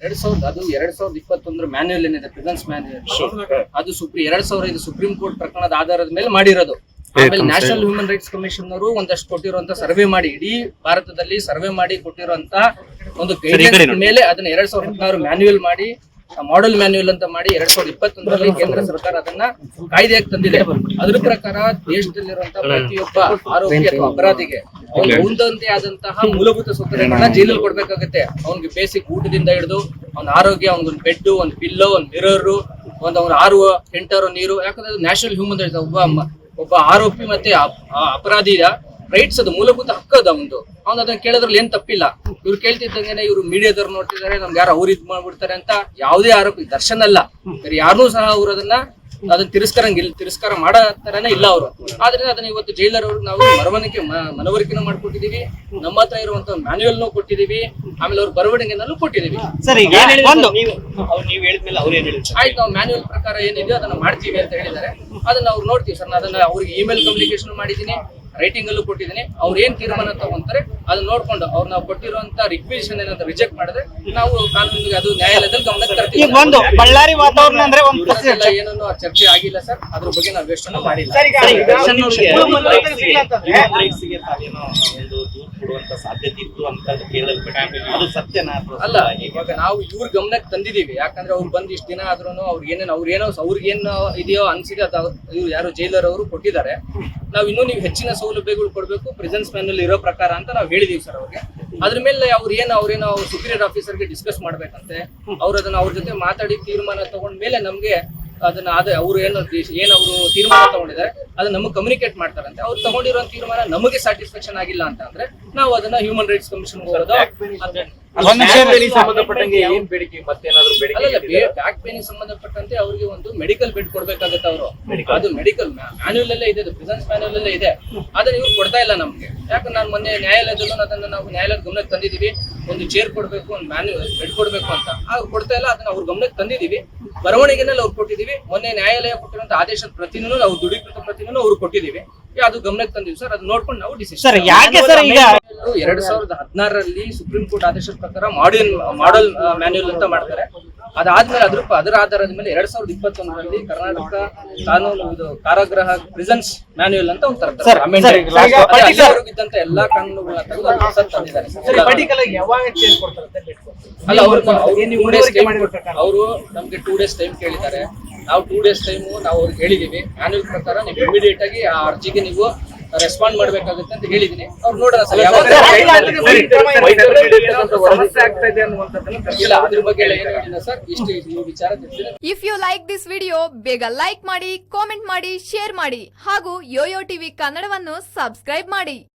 ಎರಡ್ ಸಾವಿರದ ಅದು ಎರಡ್ ಸಾವಿರದ ಇಪ್ಪತ್ತೊಂದರ ಮ್ಯಾನ್ಯುಯಲ್ ಏನಿದೆ? ಪ್ರಿಸನ್ಸ್ ಮ್ಯಾನ್ಯುಯಲ್ ಅದು ಸುಪ್ರೀಂ ಎರಡ್ ಸಾವಿರ ಐದು ಸುಪ್ರೀಂ ಕೋರ್ಟ್ ಪ್ರಕರಣದ ಆಧಾರದ ಮೇಲೆ ಮಾಡಿರೋದು. ಆಮೇಲೆ ನ್ಯಾಷನಲ್ ಹ್ಯೂಮನ್ ರೈಟ್ಸ್ ಕಮಿಷನ್ ಅವರು ಒಂದಷ್ಟು ಕೊಟ್ಟಿರುವಂತ ಸರ್ವೆ ಮಾಡಿ ಇಡೀ ಭಾರತದಲ್ಲಿ ಸರ್ವೆ ಮಾಡಿ ಕೊಟ್ಟಿರುವಂತ ಒಂದು ಗೈಡ್ಲೈನ್ಸ್ ಮೇಲೆ ಅದನ್ನ ಎರಡ್ ಸಾವಿರದ ಹದಿನಾರು ಮ್ಯಾನ್ಯುಯಲ್ ಮಾಡಿ ಮಾಡೆಲ್ ಮ್ಯಾನ್ಯುಯಲ್ ಅಂತ ಮಾಡಿ ಎರಡ್ ಸಾವಿರದ ಇಪ್ಪತ್ತೊಂದರಲ್ಲಿ ಕೇಂದ್ರ ಸರ್ಕಾರ ಅದನ್ನ ಕಾಯ್ದೆಯಾಗಿ ತಂದಿದೆ. ಅದ್ರ ಪ್ರಕಾರ ದೇಶದಲ್ಲಿರುವಂತಹ ಪ್ರತಿಯೊಬ್ಬ ಆರೋಗ್ಯ ಅಥವಾ ಅಪರಾಧಿಗೆ ಒಂದೊಂದೇ ಆದಂತಹ ಮೂಲಭೂತ ಸೌಕರ್ಯಗಳನ್ನ ಜೈಲಲ್ಲಿ ಕೊಡ್ಬೇಕಾಗತ್ತೆ. ಅವ್ನಿಗೆ ಬೇಸಿಕ್ ಊಟದಿಂದ ಹಿಡಿದು ಅವ್ನ ಆರೋಗ್ಯ ಅವ್ನಿಗೊಂದು ಬೆಡ್ ಒಂದ್ ಪಿಲ್ಲೋ ಒಂದ್ ಮಿರರ್ ಒಂದ್ ಅವ್ನ ಆರುವ ಎಂಟರು ನೀರು. ಯಾಕಂದ್ರೆ ನ್ಯಾಷನಲ್ ಹ್ಯೂಮನ್ ರೈಟ್ಸ್ ಒಬ್ಬ ಒಬ್ಬ ಆರೋಪಿ ಮತ್ತೆ ಅಪರಾಧಿಯ ರೈಟ್ಸ್ ಅದು ಮೂಲಭೂತ ಹಕ್ಕದ ಒಂದು ಅವನು ಅದನ್ನ ಕೇಳೋದ್ರಲ್ಲಿ ಏನ್ ತಪ್ಪಿಲ್ಲ. ಇವ್ರು ಕೇಳ್ತಿದ್ದಂಗೆನೆ ಇವ್ರು ಮೀಡಿಯಾದವ್ರು ನೋಡ್ತಿದ್ದಾರೆ. ನಮ್ಗೆ ಯಾರು ಅವ್ರು ಇದ್ ಮಾಡ್ಬಿಡ್ತಾರೆ ಅಂತ ಯಾವುದೇ ಆರೋಪಿ ದರ್ಶನ ಅಲ್ಲ. ಯಾರನ್ನೂ ಸಹ ಅವ್ರು ಅದನ್ನ ಅದನ್ನ ತಿರಸ್ಕರಂಗಿಲ್ಲ ತಿರಸ್ಕಾರ ಮಾಡೋ ತರನೇ ಇಲ್ಲ ಅವರು. ಆದ್ರಿಂದ ಅದನ್ನ ಇವತ್ತು ಜೈಲರ್ ಅವ್ರಿಗೆ ನಾವು ಮರವಣಿಗೆ ಮ- ಮನವರಿಕೆನೂ ಮಾಡ್ಕೊಟ್ಟಿದೀವಿ ನಮ್ಮ ಹತ್ರ ಇರುವಂತ ಮ್ಯಾನ್ಯುಯಲ್ನೂ ಕೊಟ್ಟಿದೀವಿ ಆಮೇಲೆ ಅವ್ರ ಬರವಣಿಗೆನಲ್ಲೂ ಕೊಟ್ಟಿದೀವಿ. ಸರ್ ಈಗ ಏನ್ ಹೇಳಿದ್ರು ಒಂದು ನೀವು ಅವ್ರು ನೀವು ಹೇಳಿದ್ಮೇಲೆ ಅವ್ರು ಏನ್ ಹೇಳಿದ್ರು? ಆಯ್ತು ನಾವು ಮ್ಯಾನ್ಯುಯಲ್ ಪ್ರಕಾರ ಏನಿದೆಯೋ ಅದನ್ನ ಮಾಡ್ತೀವಿ ಅಂತ ಹೇಳಿದ್ದಾರೆ. ಅದನ್ನ ಅವ್ರು ನೋಡ್ತೀವಿ ಸರ್ ನಾನು ಅದನ್ನ ಅವ್ರಿಗೆ ಇಮೇಲ್ ಕಮ್ಯುನಿಕೇಶನ್ ಮಾಡಿದ್ದೀನಿ. ರೈಟಿಂಗ್ ಅಲ್ಲೂ ಕೊಟ್ಟಿದ್ದೀನಿ. ಅವ್ರು ಏನ್ ತೀರ್ಮಾನ ತಗೊಂತಾರೆ ಅದನ್ನ ನೋಡ್ಕೊಂಡು ಅವ್ರು ನಾವು ಕೊಟ್ಟಿರುವಂತ ರಿಕ್ವೆಷನ್ ಏನಾದ್ರು ರಿಜೆಕ್ಟ್ ಮಾಡಿದ್ರೆ ನಾವು ಕಾನೂನಿಗೆ ಅದು ನ್ಯಾಯಾಲಯದಲ್ಲಿ ಗಮನಕ್ಕೆ ತರ್ತೀವಿ. ಈಗ ಒಂದು ಬಳ್ಳಾರಿ ವಾತಾವರಣ ಅಂದ್ರೆ ಒಂದು ಪ್ರಶ್ನೆ. ಅದೆಲ್ಲ ಏನನ್ನೂ ಚರ್ಚೆ ಆಗಿಲ್ಲ ಸರ್. ಅದ್ರ ಬಗ್ಗೆ ನಾವು ವೇಸ್ಟ್ ಮಾಡಿಲ್ಲ. ಕೊಡುವಂತ ಸಾಧ್ಯತೆ ಇತ್ತು ಅಂತ ಕೇಳಲ್ಪಟ್ಟು ಅದು ಸತ್ಯನಾ ಅಲ್ಲ ಇವಾಗ ನಾವು ಇವ್ರ ಗಮನಕ್ಕೆ ತಂದಿದೀವಿ. ಯಾಕಂದ್ರೆ ಅವ್ರು ಬಂದ್ ಇಷ್ಟ ದಿನ ಆದ್ರೂ ಅವ್ರಿಗೆ ಏನೇನು ಅವ್ರೇನೋ ಅವ್ರಿಗೇನು ಇದೆಯೋ ಅನ್ಸಿದೆ ಅದು ಇವ್ರು ಯಾರು ಜೈಲರ್ ಅವರು ಕೊಟ್ಟಿದ್ದಾರೆ. ನಾವು ಇನ್ನೂ ನೀವು ಹೆಚ್ಚಿನ ಸೌಲಭ್ಯಗಳು ಕೊಡಬೇಕು ಪ್ರೆಸೆನ್ಸ್ ಮ್ಯಾನಲ್ಲಿ ಇರೋ ಪ್ರಕಾರ ಅಂತ ನಾವು ಹೇಳಿದೀವಿ ಸರ್ ಅವ್ರಿಗೆ. ಅದ್ರ ಮೇಲೆ ಅವ್ರು ಏನು ಅವ್ರೇನೋ ಅವ್ರು ಸುಪೀರಿಯರ್ ಆಫೀಸರ್ಗೆ ಡಿಸ್ಕಸ್ ಮಾಡ್ಬೇಕಂತೆ ಅವ್ರು ಅದನ್ನ ಅವ್ರ ಜೊತೆ ಮಾತಾಡಿ ತೀರ್ಮಾನ ತಗೊಂಡ ಮೇಲೆ ನಮ್ಗೆ ಅದನ್ನ ಅದೇ ಅವ್ರು ಏನು ಏನ್ ಅವರು ತೀರ್ಮಾನ ತಗೊಂಡಿದ್ದಾರೆ ಅದನ್ನ ನಮಗೆ ಕಮ್ಯುನಿಕೇಟ್ ಮಾಡ್ತಾರಂತೆ. ಅವ್ರು ತಗೊಂಡಿರೋ ತೀರ್ಮಾನ ನಮಗೆ ಸ್ಯಾಟಿಸ್ಫ್ಯಾಕ್ಷನ್ ಆಗಿಲ್ಲ ಅಂತ ಅಂದ್ರೆ ನಾವು ಅದನ್ನ ಹ್ಯೂಮನ್ ರೈಟ್ಸ್ ಕಮಿಷನ್ ಹೋಗೋದು ಬ್ಯಾಕ್ ಪೇನ್ ಸಂಬಂಧಪಟ್ಟಂತೆ ಅವರಿಗೆ ಒಂದು ಮೆಡಿಕಲ್ ಬೆಡ್ ಕೊಡ್ಬೇಕಾಗತ್ತೆ ಅವರು. ಅದು ಮೆಡಿಕಲ್ ಮ್ಯಾನ್ಯುಲ್ ಅಲ್ಲೇ ಇದೆ ಪ್ರಿಸೆನ್ಸ್ ಮ್ಯಾನ್ಯುಯಲ್ ಅಲ್ಲೇ ಇದೆ. ಆದ್ರೆ ಇವ್ರು ಕೊಡ್ತಾ ಇಲ್ಲ ನಮ್ಗೆ. ಯಾಕಂದ್ರೆ ನಾನು ಮೊನ್ನೆ ನ್ಯಾಯಾಲಯದಲ್ಲೂ ಅದನ್ನ ನಾವು ನ್ಯಾಯಾಲಯದ ಗಮನಕ್ಕೆ ತಂದಿದೀವಿ ಒಂದು ಚೇರ್ ಕೊಡ್ಬೇಕು ಒಂದು ಮ್ಯಾನ್ಯುಯಲ್ ಬೆಡ್ ಕೊಡ್ಬೇಕು ಅಂತ. ಅವ್ರು ಕೊಡ್ತಾ ಇಲ್ಲ ಅದನ್ನ ಅವ್ರ ಗಮನಕ್ಕೆ ತಂದಿದೀವಿ ಬರವಣಿಗೆನಲ್ಲಿ ಅವ್ರು ಕೊಟ್ಟಿದೀವಿ ಮೊನ್ನೆ ನ್ಯಾಯಾಲಯ ಕೊಟ್ಟಿರುವಂತ ಆದೇಶದ ಪ್ರತಿನೂ ನಾವು ದೃಢೀಕೃತ ಪ್ರತಿನೂ ಅವ್ರು ಕೊಟ್ಟಿದೀವಿ ಅದು ಗಮನಕ್ಕೆ ತಂದಿವಿ ಸರ್ ಅದು ನೋಡ್ಕೊಂಡು ನಾವು ಡಿಸಿಷನ್ ಸರ್ ಯಾಕೆ ಸರ್ ಈಗ ಎರಡ್ ಸಾವಿರದ ಹದಿನಾರರಲ್ಲಿ ಸುಪ್ರೀಂ ಕೋರ್ಟ್ ಆದೇಶದ ಪ್ರಕಾರ ಮಾಡಲ್ ಮಾಡಲ್ ಮ್ಯಾನ್ಯುಯಲ್ ಅಂತ ಮಾಡ್ತಾರೆ. ಅದಾದ್ಮೇಲೆ ಅದ್ರ ಅದರ ಆಧಾರದ ಮೇಲೆ ಎರಡ್ ಸಾವಿರದ ಇಪ್ಪತ್ತೊಂದರಲ್ಲಿ ಕರ್ನಾಟಕ ಕಾನೂನು ಇದು ಕಾರಾಗೃಹ ಪ್ರಿಸನ್ಸ್ ಮ್ಯಾನ್ಯುಯಲ್ ಅಂತ ಒಂದು ತರ್ತಾರೆ. ಇದ್ದಂತ ಎಲ್ಲಾ ಕಾನೂನುಗಳನ್ನ ತೆಗೆದು ತಂದಿದ್ದಾರೆ. ಅಲ್ಲ ಅವ್ರು? ಅವರು ನಮ್ಗೆ ಟೂ ಡೇಸ್ ಟೈಮ್ ಕೇಳಿದ್ದಾರೆ. ನಾವು ಟೂ ಡೇಸ್ ಟೈಮ್ ನಾವು ಅವ್ರಿಗೆ ಹೇಳಿದೀವಿ. ಮ್ಯಾನ್ಯುಯಲ್ ಪ್ರಕಾರ ನೀವು ಇಮಿಡಿಯೇಟ್ ಆಗಿ ಆ ಅರ್ಜಿಗೆ ನೀವು ರೆಸ್ಪಾಂಡ್ ಮಾಡ್ಬೇಕಾಗುತ್ತೆ ಅಂತ ಹೇಳಿದೀನಿ ಅವ್ರು ನೋಡೋಣ ಸರ್. ಇಲ್ಲ, ಸಮಸ್ಯೆ ಆಗ್ತಾ ಇದೆ ಅನ್ನುವಂಥದ್ದನ್ನ ಅದ್ರ ಬಗ್ಗೆ ಹೇಳಿಲ್ಲ ಸರ್. ಇಷ್ಟು ವಿಚಾರ if you like this video ಬೇಗ ಲೈಕ್ ಮಾಡಿ ಕಾಮೆಂಟ್ ಮಾಡಿ ಶೇರ್ ಮಾಡಿ. ಹಾಗೂ ಯೋಯೋ ಟಿವಿ ಕನ್ನಡವನ್ನು ಸಬ್ಸ್ಕ್ರೈಬ್ ಮಾಡಿ.